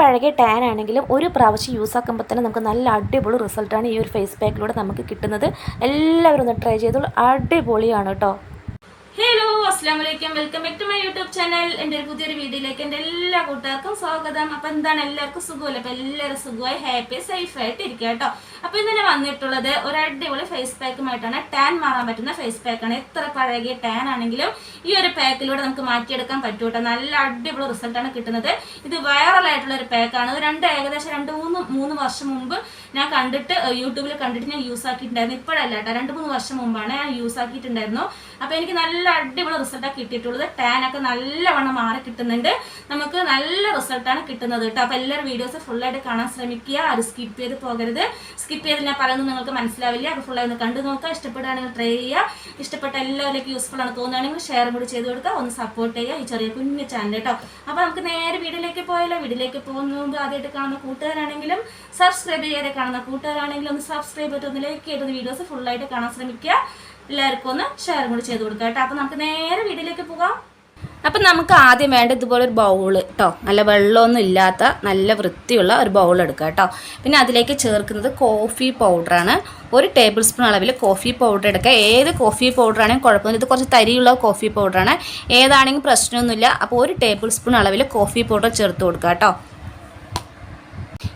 പഴകിയ ടാൻ ആണെങ്കിലും ഒരു പ്രാവശ്യം യൂസ് ആക്കുമ്പോൾ തന്നെ നമുക്ക് നല്ല അടിപൊളി റിസൾട്ടാണ് ഈ ഒരു ഫേസ് പാക്കിലൂടെ നമുക്ക് കിട്ടുന്നത്. എല്ലാവരും ഒന്ന് ട്രൈ ചെയ്തോളൂ. അടിപൊളിയാണ് കേട്ടോ. ഹലോ അസ്സാം welcome back to my YouTube channel എന്റെ ഒരു പുതിയൊരു വീഡിയോയിലേക്ക് എന്റെ എല്ലാ കൂട്ടുകാർക്കും സ്വാഗതം. അപ്പം എന്താണ് എല്ലാവർക്കും സുഖമല്ല? അപ്പം എല്ലാവരും സുഖമായി ഹാപ്പി സേഫ് ആയിട്ട് ഇരിക്കുക കേട്ടോ. അപ്പോൾ ഇന്ന് വന്നിട്ടുള്ളത് ഒരു അടിപൊളി ഫേസ് പാക്കുമായിട്ടാണ് ടാൻ മാറാൻ പറ്റുന്ന ഫേസ് പാക്കാണ് എത്ര പഴകിയ ടാൻ ആണെങ്കിലും ഈ ഒരു പാക്കിലൂടെ നമുക്ക് മാറ്റിയെടുക്കാൻ പറ്റും കേട്ടോ. നല്ല അടിപൊളി റിസൾട്ടാണ് കിട്ടുന്നത്. ഇത് വൈറൽ ആയിട്ടുള്ള ഒരു പാക്കാണ് രണ്ട് ഏകദേശം രണ്ട് മൂന്ന് മൂന്ന് വർഷം മുമ്പ് ഞാൻ കണ്ടിട്ട് യൂട്യൂബിൽ കണ്ടിട്ട് ഞാൻ യൂസ് ആക്കിയിട്ടുണ്ടായിരുന്നു. ഇപ്പോഴല്ല കേട്ടോ. രണ്ട് മൂന്ന് വർഷം മുമ്പാണ് ഞാൻ യൂസ് ആക്കിയിട്ടുണ്ടായിരുന്നു. അപ്പോൾ എനിക്ക് നല്ല അടിപൊളി റിസൾട്ടാണ് കിട്ടിയിട്ടുള്ളത്. ടാൻ ഒക്കെ നല്ലവണ്ണം മാറി കിട്ടുന്നുണ്ട്. നമുക്ക് നല്ല റിസൾട്ടാണ് കിട്ടുന്നത് കേട്ടോ. അപ്പോൾ എല്ലാവരും വീഡിയോസ് ഫുള്ളായിട്ട് കാണാൻ ശ്രമിക്കുക. അത് സ്കിപ്പ് ചെയ്ത് പോകരുത്. സ്കിപ്പ് ചെയ്ത് ഞാൻ പറയുന്നത് നിങ്ങൾക്ക് മനസ്സിലാവില്ല. അപ്പോൾ ഫുള്ളായി ഒന്ന് കണ്ടു നോക്കുക. ഇഷ്ടപ്പെടുകയാണെങ്കിൽ ട്രൈ ചെയ്യുക. ഇഷ്ടപ്പെട്ട എല്ലാവരിലേക്കും യൂസ്ഫുൾ ആണ് തോന്നുകയാണെങ്കിൽ ഷെയർ കൂടി ചെയ്ത് കൊടുക്കുക. ഒന്ന് സപ്പോർട്ട് ചെയ്യുക. ഈ ചെറിയ കുഞ്ഞു ചാനൽ കേട്ടോ അപ്പോൾ നമുക്ക് നേരെ വീഡിയോയിലേക്ക് പോയാലോ? വീഡിയോയിലേക്ക് പോകുന്ന. മുമ്പ് ആദ്യമായിട്ട് കാണുന്ന കൂട്ടുകാരാണെങ്കിലും സബ്സ്ക്രൈബ് ചെയ്യാതെ കാണുന്ന കൂട്ടുകാരാണെങ്കിലും ഒന്ന് സബ്സ്ക്രൈബ് ചെയ്തിട്ട് ഒന്ന് ലൈക്ക് ചെയ്തത് വീഡിയോസ് ഫുള്ളായിട്ട് കാണാൻ ശ്രമിക്കുക. എല്ലാവർക്കും ഒന്ന് ഷെയർ കൂടി ചെയ്ത് കൊടുക്കാം കേട്ടോ. അപ്പോൾ നമുക്ക് നേരെ വീട്ടിലേക്ക് പോകാം. അപ്പം നമുക്ക് ആദ്യം വേണ്ട ഇതുപോലെ ഒരു ബൗൾ കേട്ടോ നല്ല വെള്ളമൊന്നും ഇല്ലാത്ത നല്ല വൃത്തിയുള്ള ഒരു ബൗൾ എടുക്കുക കേട്ടോ. പിന്നെ അതിലേക്ക് ചേർക്കുന്നത് കോഫി പൗഡറാണ് ഒരു ടേബിൾ സ്പൂൺ അളവിൽ കോഫി പൗഡർ എടുക്കുക ഏത് കോഫി പൗഡർ ആണെങ്കിലും കുഴപ്പമില്ല. ഇത് കുറച്ച് തരിയുള്ള കോഫി പൗഡറാണ് ഏതാണെങ്കിലും പ്രശ്നമൊന്നുമില്ല. അപ്പോൾ ഒരു ടേബിൾ സ്പൂൺ അളവിൽ കോഫി പൗഡർ ചേർത്ത് കൊടുക്കുക കേട്ടോ.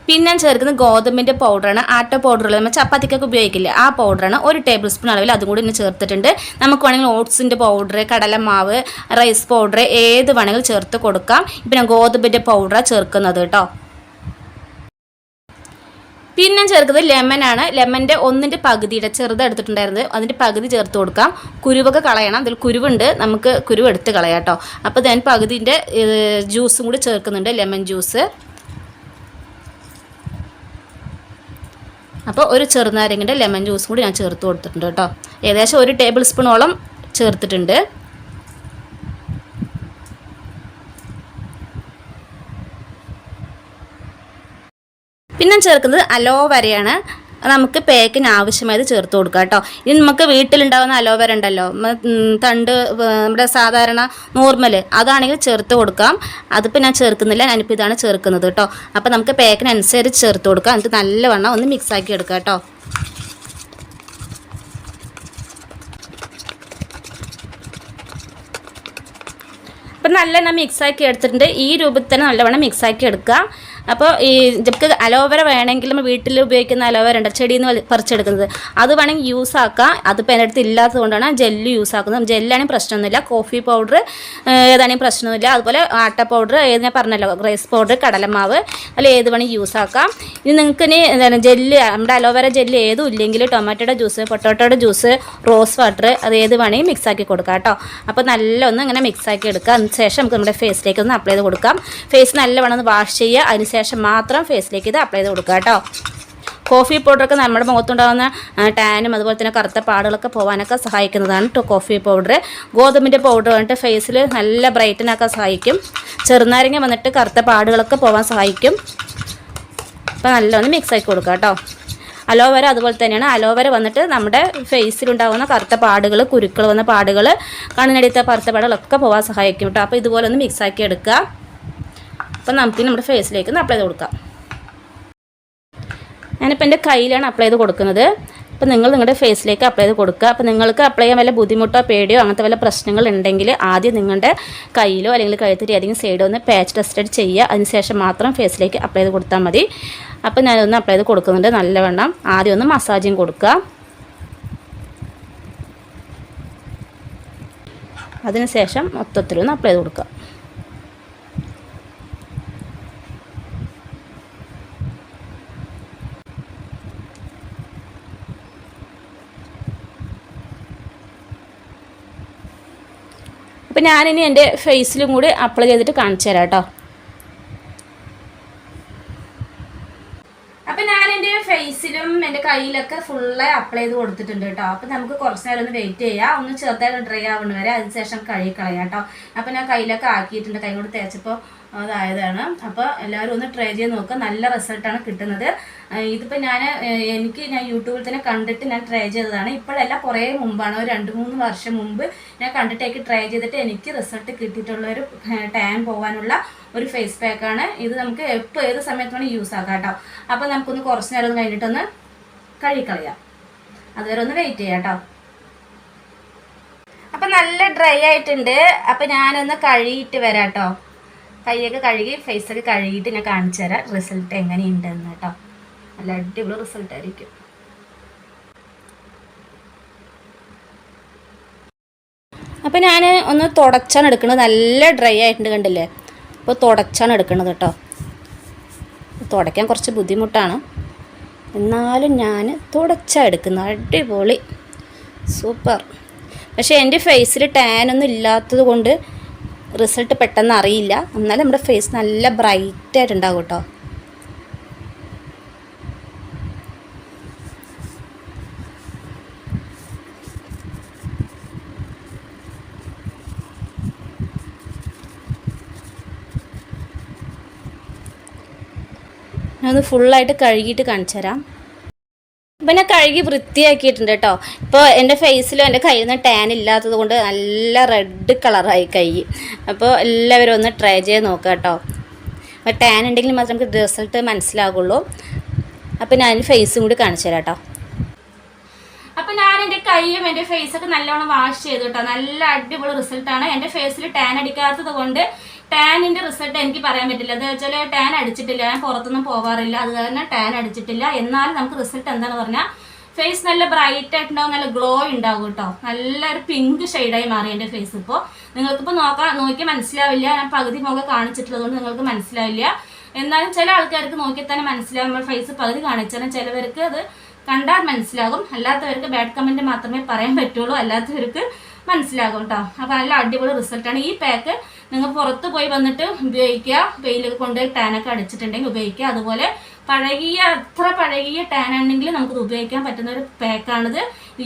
പിന്നെ ഞാൻ ചേർക്കുന്നത് ഗോതമ്പിന്റെ പൗഡറാണ് ആട്ട പൗഡറുകൾ നമ്മൾ ചപ്പാത്തിക്കൊക്കെ ഉപയോഗിക്കില്ല? ആ പൗഡറാണ് ഒരു ടേബിൾ സ്പൂൺ അളവിൽ അതും കൂടി ഇന്ന് ചേർത്തിട്ടുണ്ട്. നമുക്ക് വേണമെങ്കിൽ ഓട്സിന്റെ പൗഡർ കടലമാവ് റൈസ് പൗഡർ ഏത് വേണമെങ്കിലും ചേർത്ത് കൊടുക്കാം. ഇപ്പം ഞാൻ ഗോതമ്പിന്റെ പൗഡറാണ് ചേർക്കുന്നത് കേട്ടോ. പിന്നെ ചേർക്കുന്നത് ലെമനാണ് ലെമന്റെ ഒന്നിന്റെ പകുതിയുടെ ചെറുത് എടുത്തിട്ടുണ്ടായിരുന്നത്. അതിന്റെ പകുതി ചേർത്ത് കൊടുക്കാം. കുരുവൊക്കെ കളയണം. അതിൽ കുരുവുണ്ട്. നമുക്ക് കുരുവെടുത്ത് കളയാം കേട്ടോ. അപ്പോൾ ഞാൻ പകുതിന്റെ ജ്യൂസും കൂടി ചേർക്കുന്നുണ്ട് ലെമൺ ജ്യൂസ് അപ്പോൾ ഒരു ചെറുനാരങ്ങന്റെ ലെമൺ ജ്യൂസ് കൂടി ഞാൻ ചേർത്ത് കൊടുത്തിട്ടുണ്ട് കേട്ടോ. ഏകദേശം ഒരു ടേബിൾ സ്പൂണോളം ചേർത്തിട്ടുണ്ട്. പിന്നെ ചേർക്കുന്നത് അലോവരയാണ്. നമുക്ക് പേക്കിന് ആവശ്യമായത് ചേർത്ത് കൊടുക്കുക കേട്ടോ. ഇനി നമുക്ക് വീട്ടിലുണ്ടാകുന്ന അലോവേര ഉണ്ടല്ലോ. തണ്ട് നമ്മുടെ സാധാരണ നോർമൽ അതാണെങ്കിൽ ചേർത്ത് കൊടുക്കാം. അതിപ്പോൾ ഞാൻ ചേർക്കുന്നില്ല. ഞാനിപ്പോൾ ഇതാണ് ചേർക്കുന്നത് കേട്ടോ. അപ്പോൾ നമുക്ക് പേക്കിനനുസരിച്ച് ചേർത്ത് കൊടുക്കാം. എന്നിട്ട് നല്ലവണ്ണം ഒന്ന് മിക്സ് ആക്കി എടുക്കാം കേട്ടോ. അപ്പം നല്ലെണ്ണം മിക്സ് ആക്കി എടുത്തിട്ടുണ്ട്. ഈ രൂപത്തിൽ തന്നെ നല്ലവണ്ണം മിക്സ് ആക്കി എടുക്കുക. അപ്പോൾ ഈ നമുക്ക് അലോവേര വേണമെങ്കിൽ നമ്മൾ വീട്ടിൽ ഉപയോഗിക്കുന്ന അലോവേര ഉണ്ട്. ചെടിയിൽ നിന്ന് പറിച്ചെടുക്കുന്നത്. അത് വേണമെങ്കിൽ യൂസ് ആക്കാം. അതിപ്പോൾ എന്റെ അടുത്ത് ഇല്ലാത്തത് കൊണ്ടാണ് ജെല്ല് യൂസ് ആക്കുന്നത്. ജെല്ലാണെങ്കിൽ പ്രശ്നമൊന്നുമില്ല. കോഫി പൗഡർ ഏതാണെങ്കിലും പ്രശ്നമൊന്നുമില്ല. അതുപോലെ ആട്ട പൗഡർ ഏത് ഞാൻ പറഞ്ഞല്ലോ റൈസ് പൗഡർ കടലമാവ് അതിൽ ഏത് വേണമെങ്കിൽ യൂസ് ആക്കാം. ഇനി നിങ്ങൾക്ക് ഇനി എന്താണ് ജെല്ല് നമ്മുടെ അലോവേര ജെല്ല് ഏതും ഇല്ലെങ്കിൽ ടൊമാറ്റോയുടെ ജ്യൂസ് പൊട്ടോട്ടോയുടെ ജ്യൂസ് റോസ് വാട്ടർ അത് ഏത് വേണമെങ്കിൽ മിക്സ് ആക്കി കൊടുക്കാം കേട്ടോ. അപ്പോൾ നല്ല ഒന്ന് ഇങ്ങനെ മിക്സ് ആക്കി എടുക്കുക അതിന് ശേഷം നമുക്ക് നമ്മുടെ ഫേസിലേക്ക് ഒന്ന് അപ്ലൈ ചെയ്ത് കൊടുക്കാം. ഫേസ് നല്ലവണ്ണം ഒന്ന് വാഷ് ചെയ്യുക. അതിന് ശേഷം മാത്രം ഫേസിലേക്ക് ഇത് അപ്ലൈ ചെയ്ത് കൊടുക്കുക കേട്ടോ. കോഫി പൗഡറൊക്കെ നമ്മുടെ മുഖത്തുണ്ടാകുന്ന ടാനും അതുപോലെ തന്നെ കറുത്ത പാടുകളൊക്കെ പോകാനൊക്കെ സഹായിക്കുന്നതാണ് കേട്ടോ കോഫി പൗഡർ ഗോതമ്പിന്റെ പൗഡർ വന്നിട്ട് ഫേസിൽ നല്ല ബ്രൈറ്റനാക്കാൻ സഹായിക്കും. ചെറുനാരങ്ങ വന്നിട്ട് കറുത്ത പാടുകളൊക്കെ പോകാൻ സഹായിക്കും. അപ്പോൾ നല്ലോണം മിക്സ് ആക്കി കൊടുക്കുക കേട്ടോ അലോവേര അതുപോലെ തന്നെയാണ്. അലോവേര വന്നിട്ട് നമ്മുടെ ഫേസിലുണ്ടാകുന്ന കറുത്ത പാടുകൾ കുരുക്കൾ വന്ന പാടുകൾ കണ്ണിനടിയത്തെ കറുത്ത പാടുകളൊക്കെ പോകാൻ സഹായിക്കും കേട്ടോ അപ്പോൾ ഇതുപോലെ ഒന്ന് മിക്സ് ആക്കി എടുക്കുക. അപ്പം നമുക്ക് നമ്മുടെ ഫേസിലേക്ക് അപ്ലൈ ചെയ്ത് കൊടുക്കാം. ഞാനിപ്പോൾ എന്റെ കയ്യിലാണ് അപ്ലൈ ചെയ്ത് കൊടുക്കുന്നത്. അപ്പോൾ നിങ്ങൾ നിങ്ങളുടെ ഫേസിലേക്ക് അപ്ലൈ ചെയ്ത് കൊടുക്കുക. അപ്പോൾ നിങ്ങൾക്ക് അപ്ലൈ ചെയ്യാൻ വല്ല ബുദ്ധിമുട്ടോ പേടിയോ അങ്ങനത്തെ വല്ല പ്രശ്നങ്ങൾ ഉണ്ടെങ്കിൽ ആദ്യം നിങ്ങളുടെ കയ്യിലോ അല്ലെങ്കിൽ കഴുത്തിന്റെ ഏതെങ്കിലും സൈഡോ ഒന്ന് പാച്ച് ടെസ്റ്റഡ് ചെയ്യുക. അതിനുശേഷം മാത്രം ഫേസിലേക്ക് അപ്ലൈ ചെയ്ത് കൊടുത്താൽ മതി. അപ്പോൾ ഞാനൊന്ന് അപ്ലൈ ചെയ്ത് കൊടുക്കുന്നുണ്ട് നല്ലവണ്ണം. ആദ്യം ഒന്ന് മസാജും കൊടുക്കുക. അതിനുശേഷം മൊത്തത്തിലൊന്ന് അപ്ലൈ ചെയ്ത് കൊടുക്കുക. അപ്പോൾ ഞാനിനി എന്റെ ഫേസിലും കൂടി അപ്ലൈ ചെയ്തിട്ട് കാണിച്ചു തരാം കേട്ടോ അപ്പൊ ഞാൻ എന്റെ ഫേസിലും എന്റെ കയ്യിലൊക്കെ അപ്ലൈ ചെയ്ത് കൊടുത്തിട്ടുണ്ട് കേട്ടോ. അപ്പൊ നമുക്ക് കുറച്ച് നേരം ഒന്ന് വെയിറ്റ് ചെയ്യാം. ഒന്ന് ചെറുതായിട്ട് ഡ്രൈ ആവുന്ന വരെ അതിനുശേഷം കഴുകി കളയാം കേട്ടോ. അപ്പൊ ഞാൻ കയ്യിലൊക്കെ ആക്കിയിട്ടുണ്ട്. കൈ കൊണ്ട് തേച്ചപ്പോൾ അതായതാണ്. അപ്പോൾ എല്ലാവരും ഒന്ന് ട്രൈ ചെയ്ത് നോക്കുക നല്ല റിസൾട്ടാണ് കിട്ടുന്നത്. ഇതിപ്പോൾ ഞാൻ എനിക്ക് ഞാൻ യൂട്യൂബിൽ തന്നെ കണ്ടിട്ട് ഞാൻ ട്രൈ ചെയ്തതാണ്. ഇപ്പോഴല്ല കുറേ മുമ്പാണ്. ഒരു രണ്ട് മൂന്ന് വർഷം മുമ്പ് ഞാൻ കണ്ടിട്ടേക്ക് ട്രൈ ചെയ്തിട്ട് എനിക്ക് റിസൾട്ട് കിട്ടിയിട്ടുള്ള ഒരു ടാൻ പോകാനുള്ള ഒരു ഫേസ് പാക്കാണ് ഇത് നമുക്ക് എപ്പോൾ ഏത് സമയത്ത് വേണമെങ്കിൽ യൂസ് ആക്കാം കേട്ടോ. അപ്പോൾ നമുക്കൊന്ന് കുറച്ച് നേരം കഴിഞ്ഞിട്ടൊന്ന് കഴുകിക്കളയാം അതുവരെ ഒന്ന് വെയിറ്റ് ചെയ്യാം കേട്ടോ അപ്പം നല്ല ഡ്രൈ ആയിട്ടുണ്ട്. അപ്പം ഞാനൊന്ന് കഴുകിയിട്ട് വരാം കേട്ടോ കൈയൊക്കെ കഴുകി ഫേസൊക്കെ കഴുകിയിട്ട് ഞാൻ കാണിച്ചു തരാം റിസൾട്ട് എങ്ങനെയുണ്ടെന്ന് കേട്ടോ നല്ല അടിപൊളി റിസൾട്ട് ആയിരിക്കും. അപ്പോൾ ഞാൻ ഒന്ന് തുടച്ചാണ് എടുക്കുന്നത്. നല്ല ഡ്രൈ ആയിട്ടുണ്ട് കണ്ടില്ലേ? അപ്പോൾ തുടച്ചാണ് എടുക്കുന്നത് കേട്ടോ തുടയ്ക്കാൻ കുറച്ച് ബുദ്ധിമുട്ടാണ്. എന്നാലും ഞാൻ തുടച്ചാണ് എടുക്കുന്നത്. അടിപൊളി. സൂപ്പർ. പക്ഷേ എന്റെ ഫേസിൽ ടാനൊന്നും ഇല്ലാത്തത് കൊണ്ട് റിസൾട്ട് പെട്ടെന്ന് അറിയില്ല. എന്നാലും നമ്മുടെ ഫേസ് നല്ല ബ്രൈറ്റായിട്ടുണ്ടാകും കേട്ടോ. ഞാനത് ഫുള്ളായിട്ട് കഴുകിയിട്ട് കാണിച്ചു തരാം. അപ്പം ഞാൻ കഴുകി വൃത്തിയാക്കിയിട്ടുണ്ട് കേട്ടോ ഇപ്പോൾ എന്റെ ഫേസിലും എന്റെ കയ്യിൽ നിന്ന് ടാൻ ഇല്ലാത്തത് കൊണ്ട് നല്ല റെഡ് കളറായി കൈ. അപ്പോൾ എല്ലാവരും ഒന്ന് ട്രൈ ചെയ്ത് നോക്കുക കേട്ടോ അപ്പോൾ ടാൻ ഉണ്ടെങ്കിൽ മാത്രമേ നമുക്ക് റിസൾട്ട് മനസ്സിലാകുള്ളൂ അപ്പോൾ ഞാൻ ഫേസും കൂടി കാണിച്ചു തരാം കേട്ടോ അപ്പൊ ഞാൻ എന്റെ കൈയും എന്റെ ഫേസൊക്കെ നല്ലോണം വാഷ് ചെയ്തു കേട്ടോ നല്ല അടിപൊളി റിസൾട്ടാണ് എന്റെ ഫേസിൽ ടാൻ അടിക്കാത്തത് കൊണ്ട് ടാനിന്റെ റിസൾട്ട് എനിക്ക് പറയാൻ പറ്റില്ല. എന്താ വെച്ചാൽ ടാൻ അടിച്ചിട്ടില്ല. ഞാൻ പുറത്തൊന്നും പോവാറില്ല. അത് കാരണം ടാൻ അടിച്ചിട്ടില്ല. എന്നാലും നമുക്ക് റിസൾട്ട് എന്താണെന്ന് പറഞ്ഞാൽ ഫേസ് നല്ല ബ്രൈറ്റ് ആയിട്ടുണ്ടാവും. നല്ല ഗ്ലോ ഉണ്ടാവും കേട്ടോ. നല്ലൊരു പിങ്ക് ഷെയ്ഡായി മാറി എന്റെ ഫേസ് ഇപ്പോൾ നിങ്ങൾക്കിപ്പോൾ നോക്കാൻ നോക്കി മനസ്സിലാവില്ല. ഞാൻ പകുതി മുഖം കാണിച്ചിട്ടുള്ളത് കൊണ്ട് നിങ്ങൾക്ക് മനസ്സിലാവില്ല. എന്നാലും ചില ആൾക്കാർക്ക് നോക്കിയാൽ തന്നെ മനസ്സിലാവും. ഫേസ് പകുതി കാണിച്ചാലും ചിലവർക്ക് അത് കണ്ടാൽ മനസ്സിലാകും. അല്ലാത്തവർക്ക് ബാഡ് കമന്റ് മാത്രമേ പറയാൻ പറ്റുള്ളൂ. അല്ലാത്തവർക്ക് മനസ്സിലാകും കേട്ടോ അപ്പോൾ നല്ല അടിപൊളി റിസൾട്ടാണ് ഈ പാക്ക് നിങ്ങൾ പുറത്ത് പോയി വന്നിട്ട് ഉപയോഗിക്കുക. വെയിലൊക്കെ കൊണ്ടുപോയി ടാനൊക്കെ അടിച്ചിട്ടുണ്ടെങ്കിൽ ഉപയോഗിക്കുക. അതുപോലെ പഴകിയ അത്ര പഴകിയ ടാൻ ആണെങ്കിൽ നമുക്കിത് ഉപയോഗിക്കാൻ പറ്റുന്ന ഒരു പാക്കാണിത്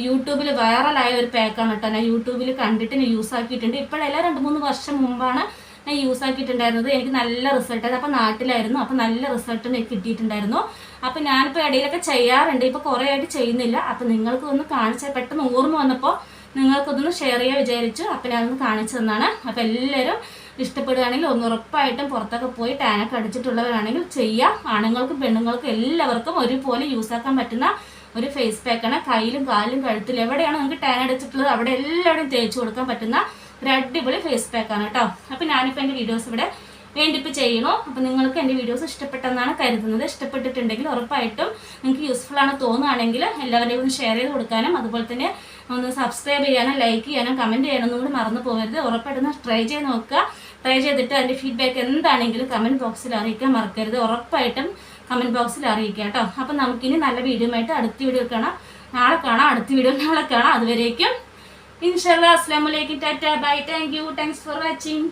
യൂട്യൂബിൽ വൈറലായ ഒരു പാക്കാണ് കേട്ടോ ഞാൻ യൂട്യൂബിൽ കണ്ടിട്ട് യൂസ് ആക്കിയിട്ടുണ്ട്. ഇപ്പോഴല്ല രണ്ട് മൂന്ന് വർഷം മുമ്പാണ് ഞാൻ യൂസ് ആക്കിയിട്ടുണ്ടായിരുന്നത്. എനിക്ക് നല്ല റിസൾട്ട് അപ്പോൾ നാട്ടിലായിരുന്നു. അപ്പോൾ നല്ല റിസൾട്ട് എനിക്ക് കിട്ടിയിട്ടുണ്ടായിരുന്നു. അപ്പോൾ ഞാനിപ്പോൾ ഇടയിലൊക്കെ ചെയ്യാറുണ്ട്. ഇപ്പോൾ കുറേ ആയിട്ട് ചെയ്യുന്നില്ല. അപ്പോൾ നിങ്ങൾക്ക് ഒന്ന് കാണിച്ച പെട്ടെന്ന് ഓർമ്മ വന്നപ്പോൾ നിങ്ങൾക്കൊന്ന് ഷെയർ ചെയ്യാൻ വിചാരിച്ചു. അപ്പോൾ ഞാനൊന്ന് കാണിച്ചു തന്നാണ്. അപ്പോൾ എല്ലാവരും ഇഷ്ടപ്പെടുകയാണെങ്കിൽ ഒന്ന് ഉറപ്പായിട്ടും പുറത്തൊക്കെ പോയി ടാനൊക്കെ അടിച്ചിട്ടുള്ളവരാണെങ്കിൽ ചെയ്യാം. ആണുങ്ങൾക്കും പെണ്ണുങ്ങൾക്കും എല്ലാവർക്കും ഒരുപോലെ യൂസ് ആക്കാൻ പറ്റുന്ന ഒരു ഫേസ് പാക്കാണ് കയ്യിലും കാലിലും കഴുത്തിലും എവിടെയാണ് നിങ്ങൾക്ക് ടാൻ അടിച്ചിട്ടുള്ളത്? അവിടെ എല്ലാവരും തേച്ച് കൊടുക്കാൻ പറ്റുന്ന ഒരു അടിപൊളി ഫേസ് പാക്കാണ് കേട്ടോ. അപ്പോൾ ഞാനിപ്പോൾ എന്റെ വീഡിയോസ് ഇവിടെ വേണ്ടിപ്പോൾ ചെയ്യണു അപ്പോൾ നിങ്ങൾക്ക് എന്റെ വീഡിയോസ് ഇഷ്ടപ്പെട്ടെന്നാണ് കരുതുന്നത്. ഇഷ്ടപ്പെട്ടിട്ടുണ്ടെങ്കിൽ ഉറപ്പായിട്ടും നിങ്ങൾക്ക് യൂസ്ഫുൾ ആണ് തോന്നുകയാണെങ്കിൽ എല്ലാവരെയും ഒന്ന് ഷെയർ ചെയ്ത് കൊടുക്കാനും അതുപോലെ തന്നെ ഒന്ന് സബ്സ്ക്രൈബ് ചെയ്യാനും ലൈക്ക് ചെയ്യാനും കമന്റ് ചെയ്യാനൊന്നും കൂടി മറന്നു പോകരുത്. ഉറപ്പായിട്ടൊന്ന് ട്രൈ ചെയ്ത് നോക്കുക. ട്രൈ ചെയ്തിട്ട് അതിന്റെ ഫീഡ്ബാക്ക് എന്താണെങ്കിലും കമന്റ് ബോക്സിൽ അറിയിക്കാൻ മറക്കരുത്. ഉറപ്പായിട്ടും കമന്റ് ബോക്സിൽ അറിയിക്കുക കേട്ടോ. അപ്പം നമുക്കിനി നല്ല വീഡിയോ ആയിട്ട് അടുത്ത വീഡിയോ കാണാം. നാളെ കാണാം. അടുത്ത വീഡിയോ നാളെ കാണാം. അതുവരേക്കും ഇൻഷാല്ലാ അസ്ലാം വലൈക്കും tata bye thank you thanks for watching.